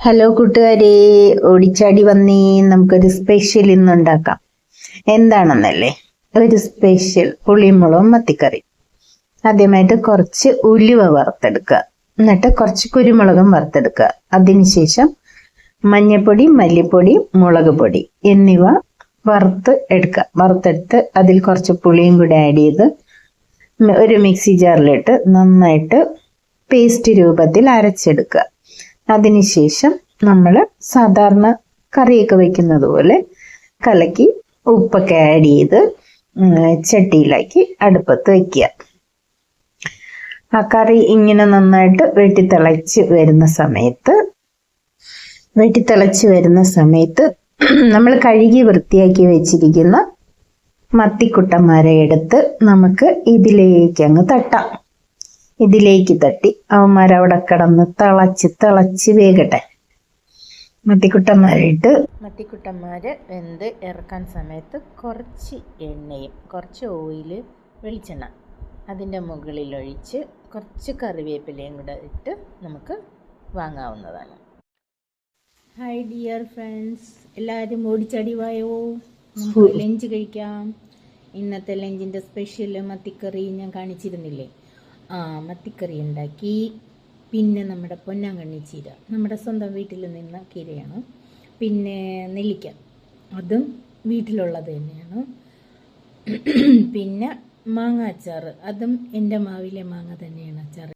Hello കൂട്ടുകാരെ. ഓടിച്ചാടി വന്നേ. നമുക്കൊരു സ്പെഷ്യൽ ഇന്ന് ഉണ്ടാക്കാം എന്താണെന്നല്ലേ? ഒരു സ്പെഷ്യൽ പുളിമുളകും മത്തിക്കറി ആദ്യമായിട്ട് കുറച്ച് ഉലുവ വറുത്തെടുക്കുക. എന്നിട്ട് കുറച്ച് കുരുമുളകും വറുത്തെടുക്കുക. അതിനുശേഷം മഞ്ഞപ്പൊടി മല്ലിപ്പൊടി മുളക് പൊടി എന്നിവ വറുത്ത് എടുക്കുക. വറുത്തെടുത്ത് അതിൽ കുറച്ച് പുളിയും കൂടി ആഡ് ചെയ്ത് ഒരു മിക്സി ജാറിലിട്ട് നന്നായിട്ട് പേസ്റ്റ് രൂപത്തിൽ അരച്ചെടുക്കുക. അതിനുശേഷം നമ്മൾ സാധാരണ കറിയൊക്കെ വെക്കുന്നത് പോലെ കലക്കി ഉപ്പൊക്കെ ആഡ് ചെയ്ത് ചട്ടിയിലാക്കി അടുപ്പത്ത് വെക്കുക. ആ കറി ഇങ്ങനെ നന്നായിട്ട് വെട്ടിത്തിളച്ച് വരുന്ന സമയത്ത് വെട്ടിത്തിളച്ച് വരുന്ന സമയത്ത് നമ്മൾ കഴുകി വൃത്തിയാക്കി വെച്ചിരിക്കുന്ന മത്തിക്കുട്ടന്മാരെ എടുത്ത് നമുക്ക് ഇതിലേക്ക് അങ്ങ് തട്ടാം. ഇതിലേക്ക് തട്ടി. അവന്മാരവിടെ കിടന്ന് തിളച്ച് തിളച്ച് വേകട്ടെ. മത്തിക്കുട്ടന്മാരിട്ട് മത്തിക്കുട്ടന്മാര് വെന്ത് ഇറക്കാൻ സമയത്ത് കുറച്ച് എണ്ണയും കുറച്ച് ഓയിൽ വെളിച്ചെണ്ണ അതിന്റെ മുകളിൽ ഒഴിച്ച് കുറച്ച് കറിവേപ്പിലയും കൂടെ ഇട്ട് നമുക്ക് വാങ്ങാവുന്നതാണ്. ഹായ് ഡിയർ ഫ്രണ്ട്സ് എല്ലാവരും ഓടിച്ചടിവായോ നമുക്ക് ലഞ്ച് കഴിക്കാം. ഇന്നത്തെ ലഞ്ചിന്റെ സ്പെഷ്യൽ മത്തിക്കറി ഞാൻ കാണിച്ചിരുന്നില്ലേ? ആ മത്തിക്കറി ഉണ്ടാക്കി. പിന്നെ നമ്മുടെ പൊന്നാങ്കണ്ണി ചീര. നമ്മുടെ സ്വന്തം വീട്ടിൽ നിന്ന കീരയാണ്. പിന്നെ നെല്ലിക്ക. അതും വീട്ടിലുള്ളത് തന്നെയാണ്. പിന്നെ മാങ്ങ അച്ചാർ അതും എന്റെ മാവിലെ മാങ്ങ തന്നെയാണ് അച്ചാർ